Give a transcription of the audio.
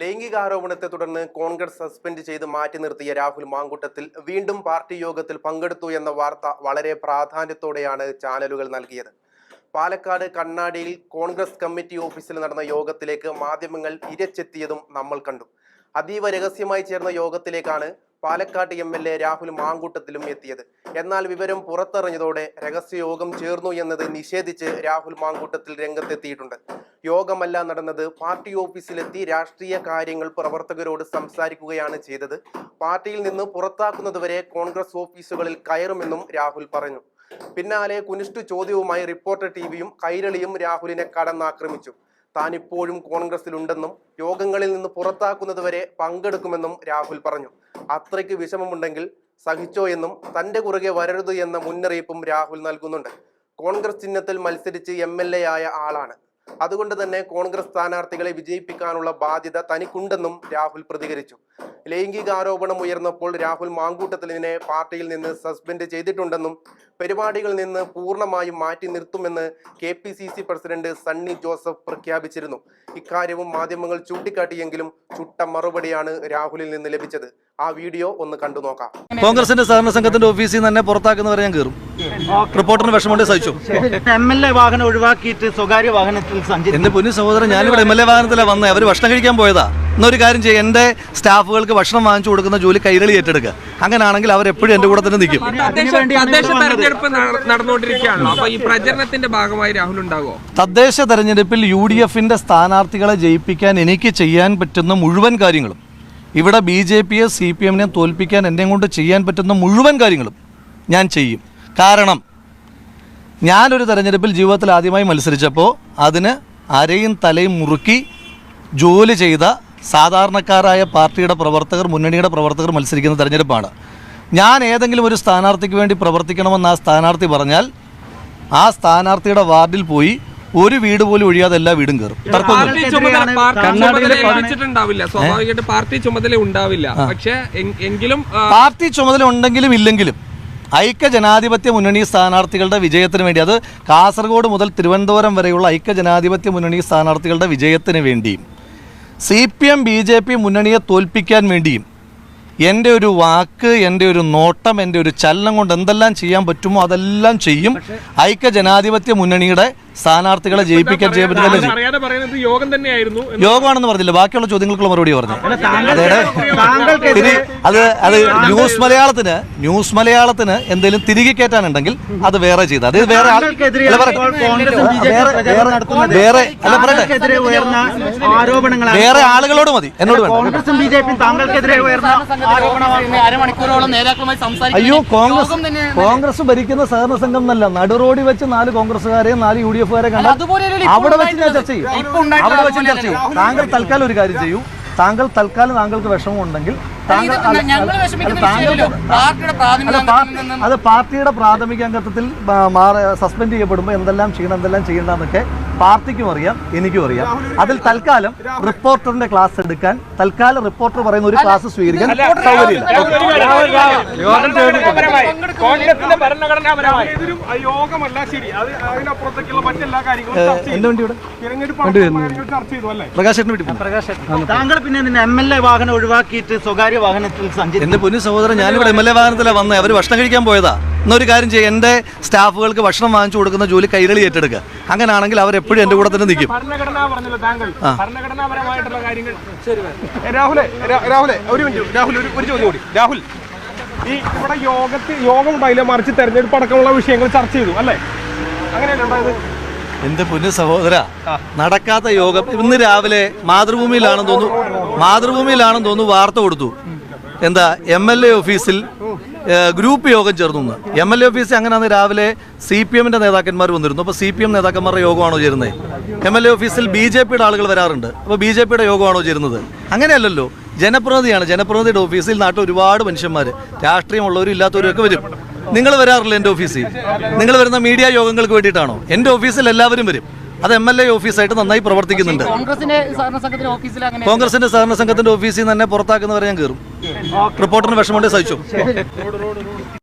ലൈംഗികാരോപണത്തെ തുടർന്ന് കോൺഗ്രസ് സസ്പെൻഡ് ചെയ്ത് മാറ്റി നിർത്തിയ രാഹുൽ മാങ്കുട്ടത്തിൽ വീണ്ടും പാർട്ടി യോഗത്തിൽ പങ്കെടുത്തു എന്ന വാർത്ത വളരെ പ്രാധാന്യത്തോടെയാണ് ചാനലുകൾ നൽകിയത്. പാലക്കാട് കണ്ണാടിയിൽ കോൺഗ്രസ് കമ്മിറ്റി ഓഫീസിൽ നടന്ന യോഗത്തിലേക്ക് മാധ്യമങ്ങൾ ഇരച്ചെത്തിയതും നമ്മൾ കണ്ടു. അതീവ രഹസ്യമായി ചേർന്ന യോഗത്തിലേക്കാണ് Palakkad M L A Rahul മാങ്കൂട്ടത്തിലും എത്തിയത്. എന്നാൽ വിവരം പുറത്തറിഞ്ഞതോടെ രഹസ്യയോഗം ചേർന്നു എന്നത് നിഷേധിച്ച് രാഹുൽ മാങ്കൂട്ടത്തിൽ രംഗത്തെത്തിയിട്ടുണ്ട്. യോഗമല്ല നടന്നത്. പാർട്ടി ഓഫീസിലെത്തി രാഷ്ട്രീയ കാര്യങ്ങൾ പ്രവർത്തകരോട് സംസാരിക്കുകയാണ് ചെയ്തത്. പാർട്ടിയിൽ നിന്ന് പുറത്താക്കുന്നതുവരെ കോൺഗ്രസ് ഓഫീസുകളിൽ കയറുമെന്നും രാഹുൽ പറഞ്ഞു. പിന്നാലെ കുനിഷ്ഠു ചോദ്യവുമായി റിപ്പോർട്ടർ ടി വിയും കൈരളിയും രാഹുലിനെ കടന്നാക്രമിച്ചു. താൻ ഇപ്പോഴും കോൺഗ്രസിലുണ്ടെന്നും യോഗങ്ങളിൽ നിന്ന് പുറത്താക്കുന്നതുവരെ പങ്കെടുക്കുമെന്നും രാഹുൽ പറഞ്ഞു. അത്രയ്ക്ക് വിഷമമുണ്ടെങ്കിൽ സഹിച്ചോ എന്നും തന്റെ കുറുകെ വരരുത് എന്ന മുന്നറിയിപ്പും രാഹുൽ നൽകുന്നുണ്ട്. കോൺഗ്രസ് ചിഹ്നത്തിൽ മത്സരിച്ച് എം എൽ എ ആയ ആളാണ്. അതുകൊണ്ട് തന്നെ കോൺഗ്രസ് സ്ഥാനാർത്ഥികളെ വിജയിപ്പിക്കാനുള്ള ബാധ്യത തനിക്കുണ്ടെന്നും രാഹുൽ പ്രതികരിച്ചു. ലൈംഗികാരോപണം ഉയർന്നപ്പോൾ രാഹുൽ മാങ്കൂട്ടത്തിലിനെ പാർട്ടിയിൽ നിന്ന് സസ്പെൻഡ് ചെയ്തിട്ടുണ്ടെന്നും പരിപാടികളിൽ നിന്ന് പൂർണമായും മാറ്റി നിർത്തുമെന്ന് K P C C president Sunny Joseph പ്രഖ്യാപിച്ചിരുന്നു. ഇക്കാര്യവും മാധ്യമങ്ങൾ ചൂണ്ടിക്കാട്ടിയെങ്കിലും ചുട്ട മറുപടിയാണ് രാഹുലിൽ നിന്ന് ലഭിച്ചത്. ആ വീഡിയോ ഒന്ന് കണ്ടു നോക്കാം. കോൺഗ്രസിന്റെ സഹകരണ സംഘത്തിന്റെ ഓഫീസിൽ നിന്ന് തന്നെ പുറത്താക്കുന്നവരെ ഞാൻ കയറും റിപ്പോർട്ടറിന് വിഷമമുണ്ട് സഹിച്ചു? എം എൽ എ വാഹനം ഒഴിവാക്കിയിട്ട് സ്വകാര്യ വാഹനത്തിൽ സഞ്ചരിച്ചു. എന്റെ പൊന്നു സഹോദരൻ ഞാനിവിടെ എം എൽ എ വാഹനത്തിലാണ് വന്നത് അവർ ഭക്ഷണം കഴിക്കാൻ പോയതാ. എന്നൊരു കാര്യം ചെയ്യുക എന്റെ സ്റ്റാഫുകൾക്ക് ഭക്ഷണം വാങ്ങിച്ചു കൊടുക്കുന്ന ജോലി കൈരളി ഏറ്റെടുക്കുക. അങ്ങനെയാണെങ്കിൽ അവരെപ്പോഴും എന്റെ കൂടെ തന്നെ നിൽക്കും. തദ്ദേശ തദ്ദേശ തെരഞ്ഞെടുപ്പ് നട- നടന്നുകൊണ്ടിരിക്കുകയാണല്ലോ. അപ്പൊ ഈ പ്രചരണത്തിന്റെ ഭാഗമായി രാഹുൽ ഉണ്ടാകുമോ? തദ്ദേശ തെരഞ്ഞെടുപ്പിൽ യു ഡി എഫിന്റെ സ്ഥാനാർത്ഥികളെ ജയിപ്പിക്കാൻ എനിക്ക് ചെയ്യാൻ പറ്റുന്ന മുഴുവൻ കാര്യങ്ങളും ഇവിടെ ബി ജെ പിയെ സി പി എമ്മിനെ തോൽപ്പിക്കാൻ എന്നെ കൊണ്ട് ചെയ്യാൻ പറ്റുന്ന മുഴുവൻ കാര്യങ്ങളും ഞാൻ ചെയ്യും. കാരണം ഞാനൊരു തെരഞ്ഞെടുപ്പിൽ ജീവിതത്തിൽ ആദ്യമായി മത്സരിച്ചപ്പോൾ അതിന് അരയും തലയും മുറുക്കി ജോലി ചെയ്ത സാധാരണക്കാരായ പാർട്ടിയുടെ പ്രവർത്തകർ മുന്നണിയുടെ പ്രവർത്തകർ മത്സരിക്കുന്ന തെരഞ്ഞെടുപ്പാണ്. ഞാൻ ഏതെങ്കിലും ഒരു സ്ഥാനാർത്ഥിക്ക് വേണ്ടി പ്രവർത്തിക്കണമെന്ന് ആ സ്ഥാനാർത്ഥി പറഞ്ഞാൽ ആ സ്ഥാനാർത്ഥിയുടെ വാർഡിൽ പോയി ഒരു വീട് പോലും ഒഴിയാതെ എല്ലാ വീടും കയറും. പാർട്ടി ചുമതല പാർട്ടി കർണാടകയിലെ സ്വാഭാവികമായിട്ട് പാർട്ടി ചുമതല ഉണ്ടാവില്ല. പക്ഷേ എങ്കിലും പാർട്ടി ചുമതല ഉണ്ടെങ്കിലും ഇല്ലെങ്കിലും ഐക്യ ജനാധിപത്യ മുന്നണി സ്ഥാനാർത്ഥികളുടെ വിജയത്തിന് വേണ്ടി അത് കാസർഗോഡ് മുതൽ തിരുവനന്തപുരം വരെയുള്ള ഐക്യ ജനാധിപത്യ മുന്നണി സ്ഥാനാർത്ഥികളുടെ വിജയത്തിന് വേണ്ടിയും C P M B J P മുന്നണിയെ തോൽപ്പിക്കാൻ വേണ്ടിയും എന്റെ ഒരു വാക്ക് എന്റെ ഒരു നോട്ടം എന്റെ ഒരു ചലനം കൊണ്ട് എന്തെല്ലാം ചെയ്യാൻ പറ്റുമോ അതെല്ലാം ചെയ്യും. ഐക്യ ജനാധിപത്യ മുന്നണിയുടെ സ്ഥാനാർത്ഥികളെ ജയിപ്പിക്കാൻ ചെയ്യപ്പെട്ടു യോഗം തന്നെയായിരുന്നു യോഗമാണെന്ന് പറഞ്ഞില്ല. ബാക്കിയുള്ള ചോദ്യങ്ങൾക്കുള്ള മറുപടി പറഞ്ഞു. അത് അത്. ന്യൂസ് മലയാളത്തിന് ന്യൂസ് മലയാളത്തിന് എന്തെങ്കിലും തിരികെ കയറ്റാനുണ്ടെങ്കിൽ അത് വേറെ ചെയ്ത്. അത് വേറെ വേറെ- അല്ല പറയട്ടെ. വേറെ ആളുകളോട് മതി. എന്നോട് വേണം കോൺഗ്രസും ബി ജെ പിയും താങ്കൾക്കെതിരെ ഉയർന്ന അരമണിക്കൂറോളം നേതാക്കളുമായി സംസാരിക്കുന്നത് അയ്യോ കോൺഗ്രസ് കോൺഗ്രസ് ഭരിക്കുന്ന സഹകരണ സംഘം എന്നല്ല നടുറോടി വെച്ച് നാല് കോൺഗ്രസ്സുകാരെയും നാല് യു ഡി എഫുകാരെ കണ്ടാൽ അവിടെ വെച്ച് ഞാൻ ചർച്ച ചെയ്യും. അവിടെ വെച്ച് ചർച്ച ചെയ്യും. താങ്കൾ തൽക്കാലം ഒരു കാര്യം ചെയ്യൂ. താങ്കൾ തൽക്കാലം താങ്കൾക്ക് വിഷമം ഉണ്ടെങ്കിൽ അത് പാർട്ടിയുടെ പ്രാഥമിക അംഗത്വത്തിൽ സസ്പെൻഡ് ചെയ്യപ്പെടുമ്പോൾ എന്തെല്ലാം ചെയ്യണം എന്തെല്ലാം ചെയ്യണ്ടെന്നൊക്കെ പാർട്ടിക്കും അറിയാം എനിക്കും അറിയാം അതിൽ തൽക്കാലം റിപ്പോർട്ടറിന്റെ ക്ലാസ് എടുക്കാൻ തൽക്കാലം റിപ്പോർട്ടർ പറയുന്ന ഒരു ക്ലാസ് സ്വീകരിക്കാൻ താങ്കൾ പിന്നെ എം എൽ എ വാഹനം ഒഴിവാക്കിയിട്ട് സ്വകാര്യ വാഹനത്തിൽ സഞ്ചരിച്ചു എന്റെ പൊന്നു സഹോദരൻ ഞാനിവിടെ എം എൽ എ വാഹനത്തിലാണ് വന്നത് അവർ ഭക്ഷണം കഴിക്കാൻ പോയതാ എന്നൊരു കാര്യം ചെയ്യുക എന്റെ സ്റ്റാഫുകൾക്ക് ഭക്ഷണം വാങ്ങിച്ചു കൊടുക്കുന്ന ജോലി കൈരളി ഏറ്റെടുക്കുക. അങ്ങനെയാണെങ്കിൽ അവരെപ്പോഴും എന്റെ കൂടെ തന്നെ നിൽക്കും. രാഹുലെ രാഹുലെ ഒരു മിനിറ്റ് രാഹുൽ ഒരു ചോദ്യം കൂടി. രാഹുൽ ഈ ഇവിടെ യോഗത്തിൽ യോഗം ഉണ്ടായില്ല മറിച്ച് തെരഞ്ഞെടുപ്പ് അടക്കമുള്ള വിഷയങ്ങൾ ചർച്ച ചെയ്തു അല്ലേ? അങ്ങനെയല്ലേ ഉണ്ടായത്? എന്റെ പൊന്നു സഹോദര നടക്കാത്ത യോഗം ഇന്ന് രാവിലെ മാതൃഭൂമിയിലാണെന്ന് തോന്നുന്നു മാതൃഭൂമിയിലാണെന്ന് തോന്നുന്നു വാർത്ത കൊടുത്തു. എന്താ എം എൽ എ ഓഫീസിൽ ഗ്രൂപ്പ് യോഗം ചേർന്നു എം എൽ എ ഓഫീസിൽ അന്ന് രാവിലെ സി പി എമ്മിന്റെ നേതാക്കന്മാർ വന്നിരുന്നു. അപ്പോൾ സി പി എം നേതാക്കന്മാരുടെ യോഗമാണോ ചേരുന്നത് എം എൽ എ ഓഫീസിൽ ബി ജെ പിയുടെ ആളുകൾ വരാറുണ്ട്. അപ്പോൾ ബി ജെ പിയുടെ യോഗമാണോ ചേരുന്നത്? അങ്ങനെയല്ലല്ലോ. ജനപ്രതിനിധിയാണ്. ജനപ്രതിനിധിയുടെ ഓഫീസിൽ നാട്ടിൽ ഒരുപാട് മനുഷ്യന്മാർ രാഷ്ട്രീയമുള്ളവരും ഇല്ലാത്തവരും ഒക്കെ വരും. നിങ്ങൾ വരാറില്ല എന്റെ ഓഫീസിൽ നിങ്ങൾ വരുന്ന മീഡിയ യോഗങ്ങൾക്ക് വേണ്ടിയിട്ടാണോ? എന്റെ ഓഫീസിൽ എല്ലാവരും വരും. അത് എം എൽ എ ഓഫീസായിട്ട് നന്നായി പ്രവർത്തിക്കുന്നുണ്ട്. കോൺഗ്രസിന്റെ സഹകരണ സംഘത്തിന്റെ ഓഫീസിൽ നിന്ന് തന്നെ പുറത്താക്കുന്നവരെ ഞാൻ കയറും റിപ്പോർട്ടറിന് വിഷമമുണ്ട് സഹിച്ചു.